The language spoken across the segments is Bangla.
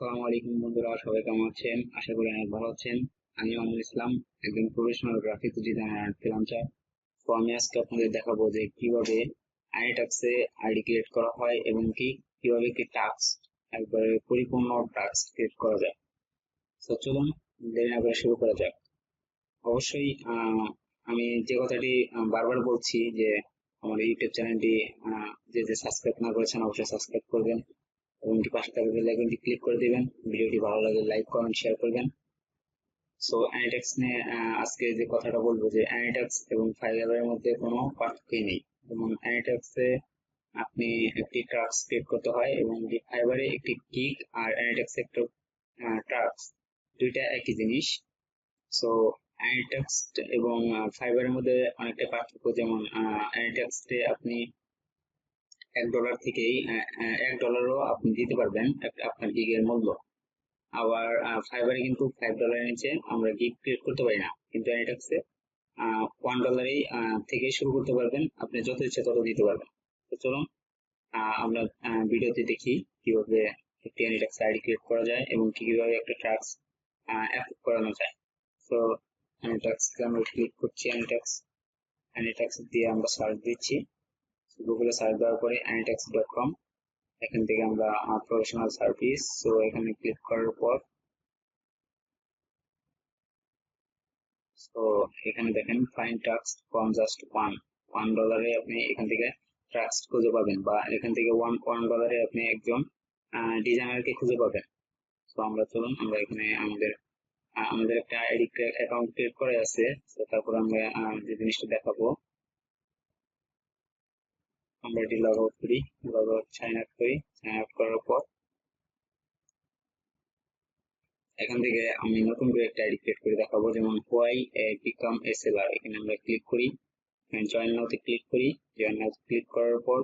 আসসালামু আলাইকুম বন্ধুরা, সবাই কেমন আছেন? আশা করি অনেক ভালো আছেন। আমি মামুল ইসলাম, একজন প্রফেশনাল গ্রাফিক ডিজাইনার ফ্রিল্যান্সার তো আমি আজকে আপনাদের দেখাবো যে কীভাবে আইটাক্সে আইডি ক্রিয়েট করা হয় এবং কি, কীভাবে কি টাস্ক একবারে পরিপূর্ণ টাস্ক ক্রিয়েট করা যায়। তো চলুন, দেরি না করে শুরু করা যাক। অবশ্যই আমি যে কথাটি বারবার বলছি যে, আমার ইউটিউব চ্যানেলটি যে যে সাবস্ক্রাইব না করেছেন, অবশ্যই সাবস্ক্রাইব করবেন। এবং পাশে থাকা বেল আইকনটি ক্লিক করে দিবেন। ভিডিওটি ভালো লাগলে লাইক কমেন্ট শেয়ার করবেন। সো অ্যানিটেক্স নিয়ে আজকে যে কথাটা বলব যে অ্যানিটেক্স এবং ফাইবারের মধ্যে কোনো পার্থক্যই নেই। যেমন অ্যানিটেক্সে আপনি একটি টাস্ক ক্রিয়েট করতে হয় এবং ফাইবারে একটি কিক আর অ্যানিটেক্সে একটা টাস্ক দুইটা একই জিনিস। সো অ্যানিটেক্স এবং ফাইবারের মধ্যে অনেকটা পার্থক্য। যেমন অ্যানিটেক্সে আপনি এক ডলার থেকেই এক ডলারও আপনি দিতে পারবেন আপনার গিগের মূল্য। আবার ফাইবারে কিন্তু ফাইভ ডলারের নিচে আমরা গিগ ক্রিয়েট করতে পারি না। কিন্তু অ্যানিটাক্সে ওয়ান ডলারেই থেকে শুরু করতে পারবেন। আপনি যত ইচ্ছে তত দিতে পারবেন। তো চলুন আমরা ভিডিওতে দেখি কীভাবে একটি অ্যানিটাক্স আইডি ক্রিয়েট করা যায় এবং কীভাবে একটা ট্রাক্স অ্যাপ্রুভ করানো যায়। তো অ্যানিটাক্সকে আমরা ক্লিক করছি অ্যানিটাক্স অ্যানিটাক্স দিয়ে আমরা সার্চ দিচ্ছি। গুগলে সার্চ দেওয়ার পরে অ্যানিটাক্স ডট কম এখান থেকে আমরা প্রফেশনাল সার্ভিস সো এখানে ক্লিক করার পর তো এখানে দেখেন fine tasks from just one one ডলারে আপনি এখান থেকে ট্রাক্স খুঁজে পাবেন, বা এখান থেকে ওয়ান ওয়ান ডলারে আপনি একজন ডিজাইনারকে খুঁজে পাবেন। তো আমরা চলুন, আমরা এখানে আমাদের আমাদের একটা অ্যাকাউন্ট ক্রিয়েট করে আছে তো তারপর আমরা যে জিনিসটা দেখাবো আমরা এটি লগ আউট করি। লগ আউট সাইন আপ করি। সাইন আপ করার পর এখান থেকে আমি নতুন করে একটা আইডি ক্রিয়েট করে দেখাবো। যেমন why become S L R এখানে আমরা ক্লিক করি। জয়েন নাওতে ক্লিক করি। জয়েন নাওতে ক্লিক করার পর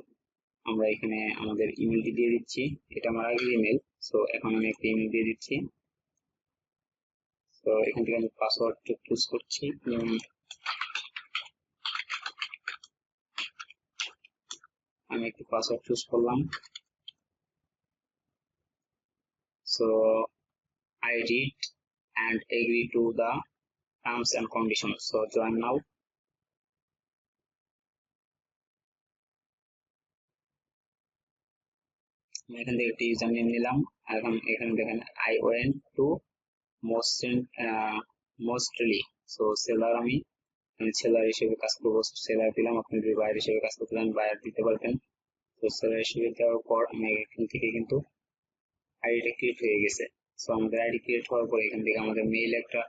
আমরা এখানে আমাদের ইমেলটি দিয়ে দিচ্ছি। এটা আমার আগের ইমেল সো এখন আমি একটা ইমেল দিয়ে দিচ্ছি। তো এখান থেকে আমি পাসওয়ার্ড চুজ করছি। যেমন আমি একটি পাসওয়ার্ড চুজ করলাম so I read and agree to the terms and conditions. So, join now. আমি এখান থেকে একটি ইউজার নেম নিলাম এখন এখানে দেখেন I want to most mostly so seller আমি সেলার হিসেবে কাজ করব। সেলার দিলাম, আপনি যদি বায়ার হিসেবে কাজ করতে চান, বায়ার দিতে পারবেন। তো সেলার হিসেবে দেওয়ার পর আমি এখান থেকে কিন্তু আইডিটা ক্রিয়েট হয়ে গেছে। সো আমাদের আইডি ক্রিয়েট হওয়ার পর এখান থেকে আমাদের মেইল একটা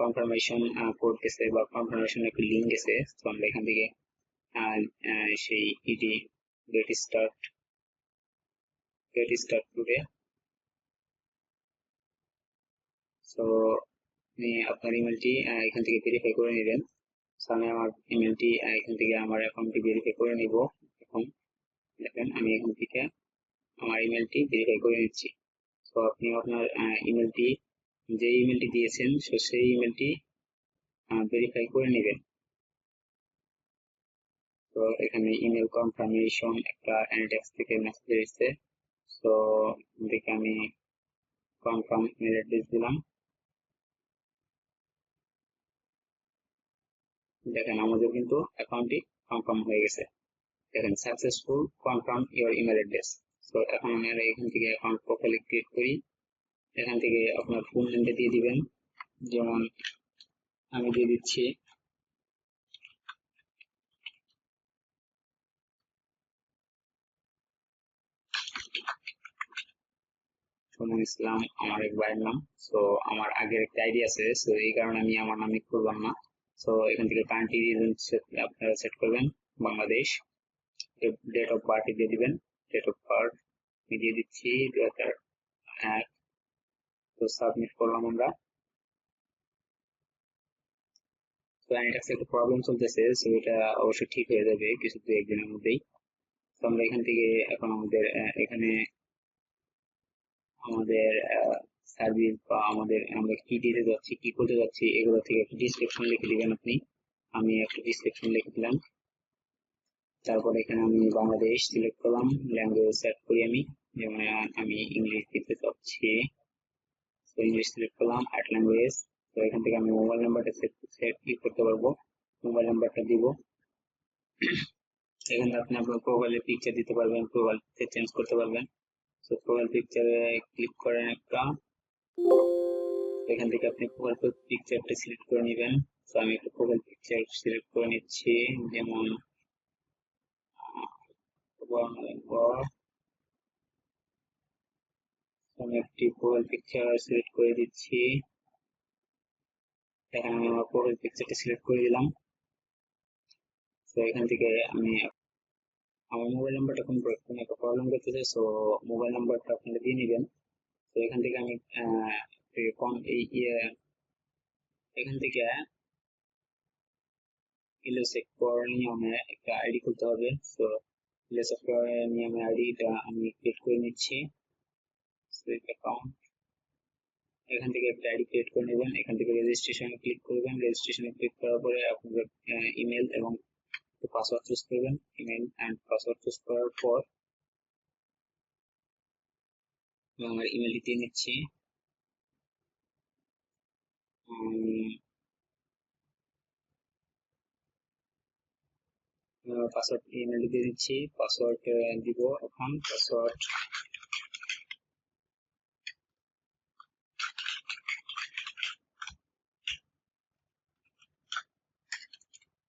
কনফার্মেশন কোড গেছে বা কনফার্মেশন একটা লিঙ্ক গেছে। তো আমরা এখান থেকে সেই ID get start get start today so আপনি আপনার ইমেলটি এখান থেকে ভেরিফাই করে নেবেন। সো আমি আমার ইমেলটি এখান থেকে আমার অ্যাকাউন্টটি ভেরিফাই করে নিব। এখন দেখেন, আমি এখান থেকে আমার ইমেলটি ভেরিফাই করে নিচ্ছি। তো আপনি আপনার ইমেলটি যে ইমেলটি দিয়েছেন so সেই ইমেলটি ভেরিফাই করে নেবেন। তো, এখানে ইমেল কনফার্মেশন একটা অ্যানিটেক্স থেকে মেসেজ এসেছে। তো দেখে আমি কনফার্ম ইমেল অ্যাড্রেস দিলাম। দেখেন আমাদের কিন্তু অ্যাকাউন্টটি কনফার্ম হয়ে গেছে। দেখেন successful confirm your email address তো এখন আমরা এখান থেকে অ্যাকাউন্ট প্রোফাইলে ক্লিক করি। এখান থেকে আপনার ফুল নেমটা দিয়ে দিবেন। যেমন, আমি দিয়ে দিচ্ছি ইসলাম, আমার এক ভাইয়ের নাম। তো আমার আগের একটা আইডি আছে। তো এই কারণে আমি আমার নামে করলাম না। তো এখান থেকে কান্ট্রি আপনারা সেট করবেন বাংলাদেশ ডেট অফ বার্থ দিয়ে দিবেন ডেট অফ বার্থ দিয়ে দিচ্ছি দুই হাজার এক তো সাবমিট করলাম আমরা তো অ্যানিটাক্সে একটা প্রবলেম চলতেছে সো এটা অবশ্যই ঠিক হয়ে যাবে কিছু দু একদিনের মধ্যেই তো আমরা এখান থেকে এখন আমাদের এখানে আমাদের সার্ভিস বা আমাদের, আমরা কি দিতে যাচ্ছি, কি করতে যাচ্ছি, এগুলো থেকে একটা ডিসক্রিপশন লিখে দিবেন আপনি। আমি একটা ডিসক্রিপশন লিখে দিলাম। তারপর এখানে আমি বাংলাদেশ সিলেক্ট করলাম ল্যাঙ্গুয়েজ সেট করি আমি। যেমন, আমি ইংলিশ দিতে চাচ্ছি। তো ইংলিশ সিলেক্ট করলাম আট ল্যাঙ্গুয়েজ তো এখান থেকে আমি মোবাইল নাম্বারটা সেট কি করতে পারব? মোবাইল নাম্বারটা দিব। এখানে আপনি আপনার প্রোফাইলের পিকচার দিতে পারবেন প্রোফাইল চেঞ্জ করতে পারবেন। তো প্রোফাইল পিকচারে ক্লিক করেন একটা। এখান থেকে আপনি প্রোফাইল পিকচারটা সিলেক্ট করে নেবেন। তো আমি একটা প্রোফাইল পিকচার সিলেক্ট করে নিচ্ছি। যেমন আমি একটি প্রোফাইল পিকচার সিলেক্ট করে দিচ্ছি। এখানে আমি আমার প্রোফাইল পিকচারটা সিলেক্ট করে দিলাম। তো এখান থেকে আমি আমার মোবাইল নাম্বারটা কোন কোনো একটা প্রবলেম করতেছে সো মোবাইল নাম্বারটা আপনারা দিয়ে নেবেন। তো এখান থেকে আমি কম, এই এখান থেকে ইলোসেক্টর নিয়মে একটা আইডি খুলতে হবে। সো ইলোসেক্টর নিয়মে আইডিটা আমি ক্রিয়েট করে নিচ্ছি। অ্যাকাউন্ট এখান থেকে একটা আইডি ক্রিয়েট করে নেবেন। এখান থেকে রেজিস্ট্রেশনে ক্লিক করবেন। রেজিস্ট্রেশনে ক্লিক করার পরে আপনাদের ইমেল এবং পাসওয়ার্ড চুজ করবেন। ইমেল অ্যান্ড পাসওয়ার্ড চুজ করার পর আমার ইমেলটি দিয়ে নিচ্ছি। পাসওয়ার্ড ইমেল দিয়ে দিচ্ছি। পাসওয়ার্ড দিব এখন। পাসওয়ার্ড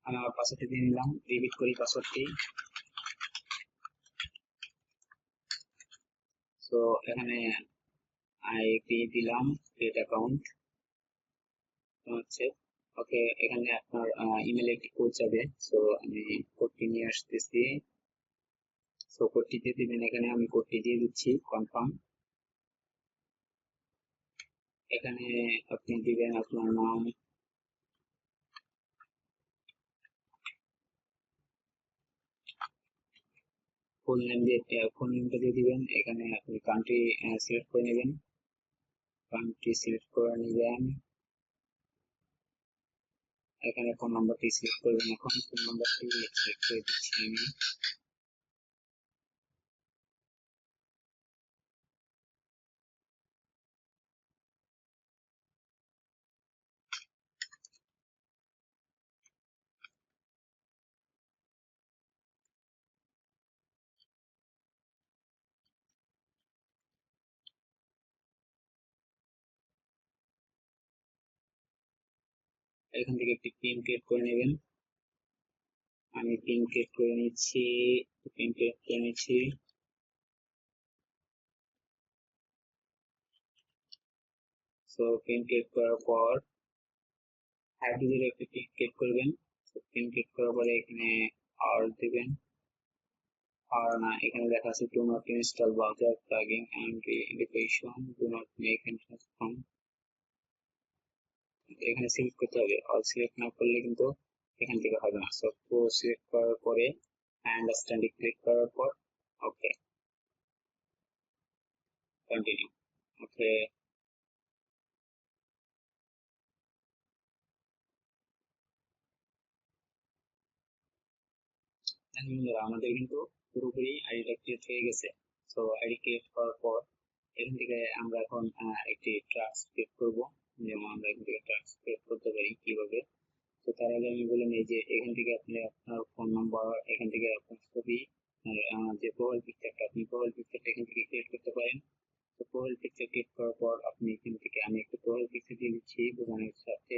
আমি আমার পাসওয়ার্ডটি দিয়ে নিলাম। রিপিট করি পাসওয়ার্ডটি তো এখানে আইপি দিলাম ক্রিয়েট অ্যাকাউন্ট হচ্ছে। ওকে, এখানে আপনার ইমেলে একটি কোড যাবে। সো আমি কোডটি নিয়ে আসতেছি। সো কোডটি দিয়ে দিবেন, এখানে আমি কোডটি দিয়ে দিচ্ছি কনফার্ম এখানে আপনি দিবেন আপনার নাম ফুল নেম দিয়ে ফুল নেমটা দিয়ে দিবেন। এখানে আপনি কান্ট্রি সিলেক্ট করে নেবেন। কান্ট্রি সিলেক্ট করে নেবেন। এখানে ফোন নাম্বারটি সিলেক্ট করবেন এখন। ফোন নাম্বারটি সিলেক্ট করে দিচ্ছি আমি। এখান থেকে একটি পিন ক্রিয়েট করে নেবেন। আমি পিন ক্রিয়েট করে নিচ্ছি পিন ক্রিয়েট করে নিচ্ছি। সো পিন ক্রিয়েট করার পর হাইড্রোজের একটি পিন ক্রিয়েট করবেন। পিন ক্রিয়েট করার পরে এখানে আর দিবেন। আর না, এখানে দেখা আছে do not install browser plugin and indication do not make entrance from এখানে সিলেক্ট করতে হবে। অল সিলেক্ট না করলে কিন্তু এখান থেকে হবে না। সো প্রো সিলেক্ট করার পরে আন্ডারস্ট্যান্ডিং ক্লিক করার পর ওকে কন্টিনিউ ওকে আমাদের কিন্তু পুরোপুরি আইডিটা ক্রিয়েট হয়ে গেছে। সো আইডি ক্রিয়েট করার পর, এখান থেকে আমরা এখন একটি ট্রাস্ট ক্রিয়েট করব। যেমন আমরা এখান থেকে ট্রান্সফার করতে পারি কীভাবে? তো তার আগে আমি বলে নিই যে এখান থেকে আপনি আপনার ফোন নাম্বার এখান থেকে আপনার ছবি যে প্রোফাইল পিকচারটা আপনি প্রোফাইল পিকচারটা এখান থেকে ক্রিয়েট করতে পারেন। তো প্রোফাইল পিকচার ক্রিয়েট করার পর আপনি এখান থেকে, আমি একটা প্রোফাইল পিকচার দিয়ে দিচ্ছি বোঝানোর সাথে।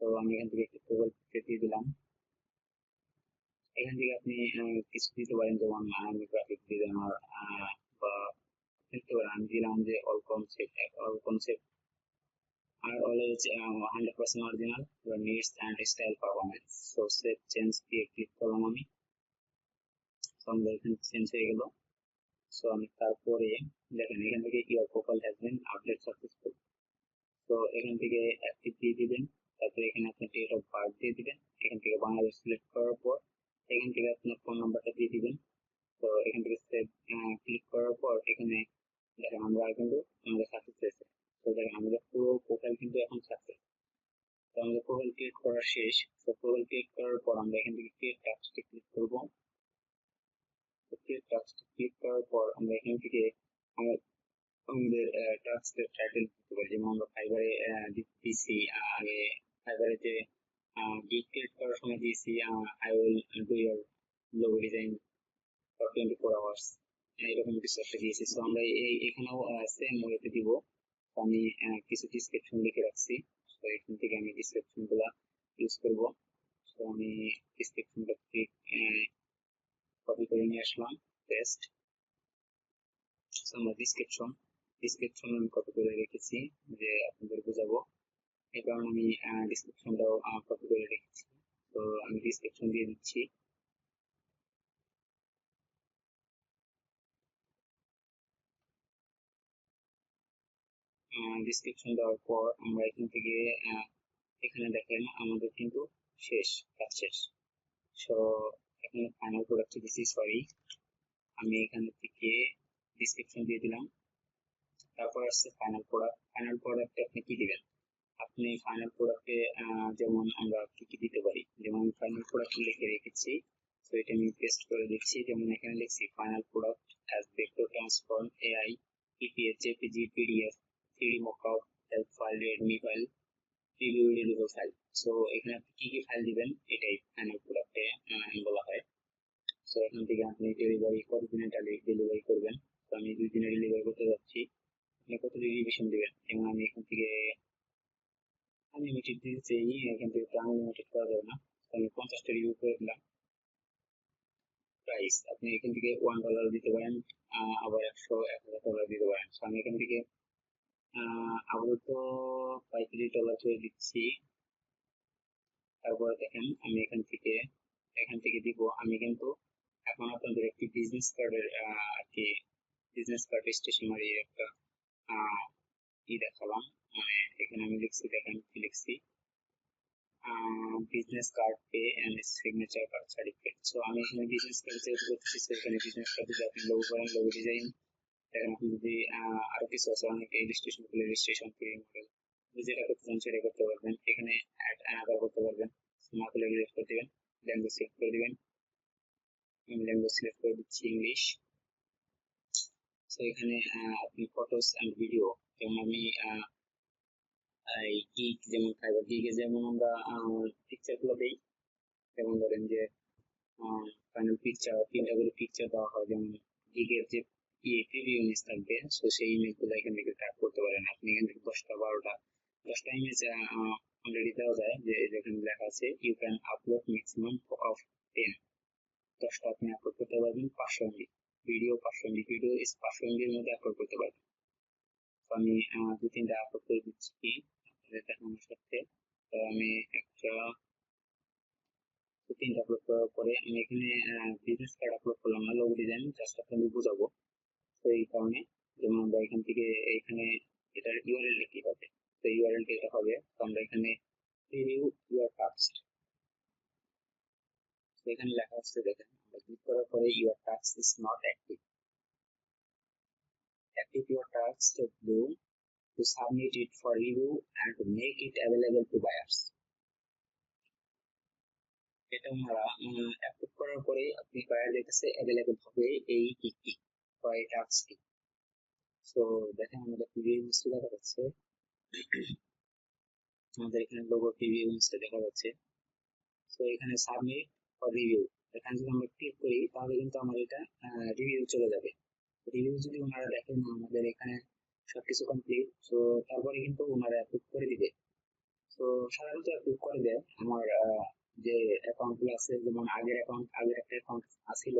তো আমি এখান থেকে একটা প্রোফাইল পিকচার দিয়ে দিলাম। এখান থেকে আপনি কিছু দিতে পারেন, যেমন আমি গ্রাফিক ডিজাইনার বা দিতে পারেন, আমি দিলাম যে all concept all concept are always uh, 100% original your needs and style performance. Change দিয়ে ক্লিক করলাম আমি। সো আমাদের এখানে চেঞ্জ হয়ে গেল। সো আমি তারপরে দেখেন এখান থেকে your profile has been update successful তো এখান থেকে অ্যাক্টিভ দিয়ে দিবেন। তারপরে এখানে আপনার ডেট অফ বার্থ দিয়ে দিবেন। এখান থেকে বাংলাদেশ সিলেক্ট করার পর এখান থেকে আপনার ফোন নাম্বারটা দিয়ে দিবেন। তো এখান থেকে সেভ ক্লিক করার পর এখানে দেখেন আমরা কিন্তু আমাদের সাকসেস হয়েছে তো দেখেন আমাদের পুরো প্রোফাইল কিন্তু এখন সাকসেস তো আমাদের প্রোফাইল ক্রিয়েট করা শেষ। প্রোফাইল ক্রিয়েট করার পর আমরা এখান থেকে ক্রিয়েট টাস্কে ক্লিক করব। করার পর আমরা এখান থেকে আমাদের টাস্কের টাইটেল দিতে পারি। যেমন আমরা ফাইবারে দিচ্ছি আগে ফাইবারে যে গিগ ক্রিয়েট করার সময় দিয়েছি I will do your logo design for twenty four hours এরকম কিছু একটা দিয়েছি। সো আমরা এই, এখানেও সেম ওয়েতে দিব। আমি কিছু ডিসক্রিপশন লিখে রাখছি। তো এখান থেকে আমি ডিসক্রিপশনগুলা ইউজ করব। তো আমি ডিসক্রিপশনটা ঠিক কপি করে নিয়ে আসলাম পেস্ট আমরা ডিসক্রিপশন ডিসক্রিপশন আমি কপি করে রেখেছি, যে আপনাদের বোঝাবো। এই কারণে আমি ডিসক্রিপশনটাও কপি করে রেখেছি। তো, আমি ডিসক্রিপশন দিয়ে দিচ্ছি। ডিসক্রিপশন দেওয়ার পর আমরা এখান থেকে এখানে দেখেন আমাদের কিন্তু শেষ কাজ শেষ। সো এখানে ফাইনাল প্রোডাক্ট দিচ্ছি সরি আমি এখানে থেকে ডিসক্রিপশন দিয়ে দিলাম। তারপর আসছে ফাইনাল প্রোডাক্ট ফাইনাল প্রোডাক্টে আপনি কি দিবেন? আপনি ফাইনাল প্রোডাক্টে যেমন আমরা কি কি দিতে পারি? যেমন ফাইনাল প্রোডাক্ট লিখে রেখেছি। তো এটা আমি পেস্ট করে দিচ্ছি। যেমন এখানে লিখছি final product as vector transform AI PPS JPG PDF three D mockup help file readme file preview editable file so এখানে আপনি কি কি ফাইল দিবেন, এটাই ফাইনাল প্রোডাক্টে বলা হয়। সো এখান থেকে আপনি ডেলিভারি কতদিনে ডেলিভারি করবেন। তো আমি দুই দিনে ডেলিভারি করতে যাচ্ছি। আপনি কত রিভিশন দিবেন? এবং আমি এখান থেকে আনলিমিটেড দিতে চাই এখান থেকে তো আনলিমিটেড করা যাবে না। আমি পঞ্চাশটা রিভিউ করে দিলাম। প্রাইস আপনি এখান থেকে ওয়ান ডলার দিতে পারেন আবার একশো, এক হাজার ডলার দিতে পারেন। তো আমি এখান থেকে আপাতত পঁয়ত্রিশ ডলার করে দিচ্ছি। তারপরে দেখেন, আমি এখান থেকে এখান থেকে দিব। আমি কিন্তু এখন আপনাদের একটি বিজনেস কার্ডের আর কি বিজনেস কার্ড স্টেশনারি একটা ই দেখালাম। মানে এখানে আমি লিখছি, দেখেন কি লিখছি। Business card pay and signature card certificate so আমি এখানে বিজনেস কার্ড যেহেতু করতেছি সেখানে বিজনেস কার্ড যদি আপনি লোগো করেন লোগো ডিজাইন দেখেন আপনি যদি আরও কিছু আছে, অনেক করলে রেজিস্ট্রেশন ফ্রি মডেল যেটা করতে চান সেটা করতে পারবেন। এখানে অ্যাড অ্যানাদার করতে পারবেন। করলে ডিলিট করে দিবেন। ল্যাঙ্গুয়েজ সিলেক্ট করে দিবেন। আমি ল্যাঙ্গুয়েজ সিলেক্ট করে দিচ্ছি ইংলিশ সো এখানে আপনি ফটোস এন্ড ভিডিও যেমন আমি এই গিগ যেমন ফাইবার গিগে যেমন আমরা পিকচারগুলো দেই, যেমন ধরেন যে ফাইনাল পিকচার তিনটা করে পিকচার দেওয়া হয়, যেমন গিগের যে প্রিভিউ ইমেজ থাকবে সো সেই ইমেজগুলো এখান থেকে ট্র্যাক করতে পারেন আপনি এখান থেকে দশটা বারোটা দশটা ইমেজ অলরেডি দেওয়া যায় যে যেখানে লেখা আছে you can upload maximum of ten দশটা আপনি আপলোড করতে পারবেন পাঁচশো এমবি ভিডিও পাঁচশো এমবি ভিডিও ইস পাঁচশো এমবির মধ্যে আপলোড করতে পারবেন তো আমি দু তিনটা আপলোড করে দিচ্ছি আপনাদের দেখানোর সাথে তো আমি একটা তিনটা আপলোড করার পরে আমি এখানে বিজনেস কার্ড আপলোড করলাম না লোগো ডিজাইন জাস্ট আপনাদের বোঝাবো তো এই কারণে যেমন আমরা এখান থেকে এখানে এটার ইউআরএল কি হবে তো ইউআরএল এটা হবে। তো আমরা এখানে রিভিউ ইউর টাস্ক তো এখানে লেখা হচ্ছে দেখেন, আমরা ক্লিক করার পরে your task is not active active your task blue to submit it for review and to make it available to buyers এটা আমরা অ্যাপ্রুভ করার পরে আপনি বায়ারদের কাছে অ্যাভেলেবল হবে এই কিকটি এই টাস্কটি সো দেখেন আমাদের প্রিভিউ ইমেজটা দেখা যাচ্ছে। আমাদের এখানে লোগো প্রিভিউ ইমেজটা দেখা যাচ্ছে। সো এখানে সাবমিট ফর রিভিউ এখানে যদি আমরা ক্লিক করি, তাহলে কিন্তু আমার এটা রিভিউ চলে যাবে। রিভিউ যদি ওনারা দেখেন, আমাদের এখানে সবকিছু কমপ্লিট সো তারপরে কিন্তু ওনারা অ্যাপ্রুভ করে দিবে। তো সাধারণত অ্যাপ্রুভ করে দেয়। আমার যে অ্যাকাউন্টগুলো আছে, যেমন আগের অ্যাকাউন্ট আগের একটা অ্যাকাউন্ট আছিল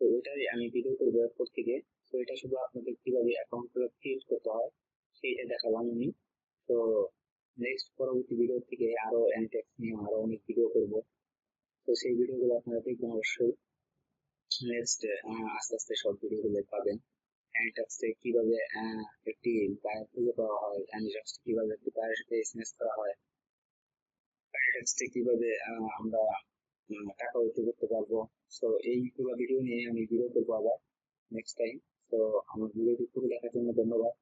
তো ওইটাই আমি ভিডিও করব এরপর থেকে তো এটা শুধু আপনাদের কীভাবে অ্যাকাউন্টগুলো ক্রিয়েট করতে হয়, সেইটা দেখালাম আমি। তো নেক্সট পরবর্তী ভিডিও থেকে আরও অ্যানিটেক্স নিয়ে আরও অনেক ভিডিও করব। তো সেই ভিডিওগুলো আপনারা দেখবেন অবশ্যই। নেক্সট আস্তে আস্তে সব ভিডিওগুলো পাবেন। অ্যানিটেক্সে কীভাবে একটি বায়ার খুঁজে পাওয়া হয় অ্যানিটেক্সে কীভাবে একটি বায়ারের সাথে এসএমএস করা হয় অ্যানিটেক্সে কীভাবে আমরা টাকা উইথড্র করতে পারব। সো এইগুলো ভিডিও নিয়ে আমি ভিডিও করব আবার নেক্সট টাইম তো আমার ভিডিওটি খুবই দেখার জন্য ধন্যবাদ।